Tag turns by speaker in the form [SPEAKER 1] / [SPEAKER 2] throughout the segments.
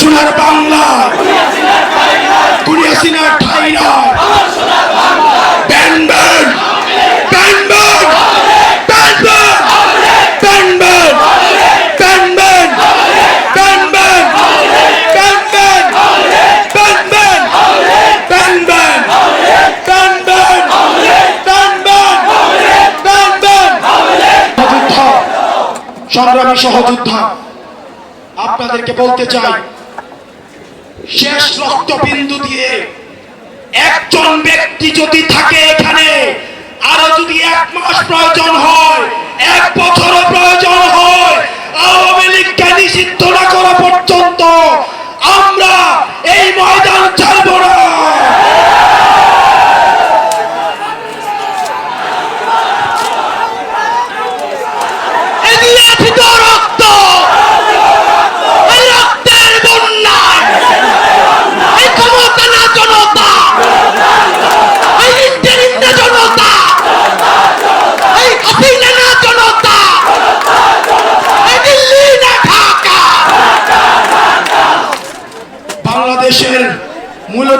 [SPEAKER 1] সোনার বাংলা সিনার সংগ্রামী সহযোদ্ধা আপনাদেরকে বলতে চাই শেষ রক্তবিন্দু দিয়ে একজন ব্যক্তি যদি থাকে এখানে, আরও যদি এক মাস প্রয়োজন হয়, এক বছরও প্রয়োজন হয় আওয়ামী লীগকে নিষিদ্ধ না করা পর্যন্ত আমরা এই ময়দান ছাড়ব না এগিয়ে আছে তো রক্ত এই রক্তের বন্যায় এই ক্ষমতা না জনতা এই ইন্টারিম না জনতা এই হাসিনা না জনতা এই দিল্লি না ঢাকা বাংলাদেশের মূলত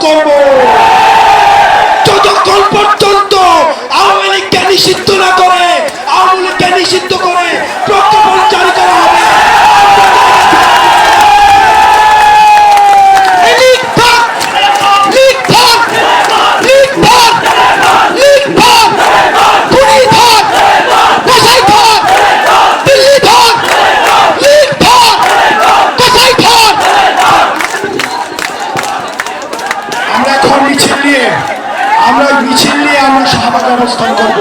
[SPEAKER 1] করব যতক্ষণ পর্যন্ত আওয়ামী লীগকে নিষিদ্ধ না করে আওয়ামী লীগকে নিষিদ্ধ করে প্রজ্ঞাপন জারি করা হবে লীগ থাক! লীগ থাক! লীগ থাক! লীগ থাক! খুনি থাক! কসাই থাক! দিল্লি থাক! লীগ থাক! কসাই থাক! আমরা এখন মিছিল নিয়ে আমরা মিছিল নিয়ে আমরা শাহবাগ অবস্থান করব।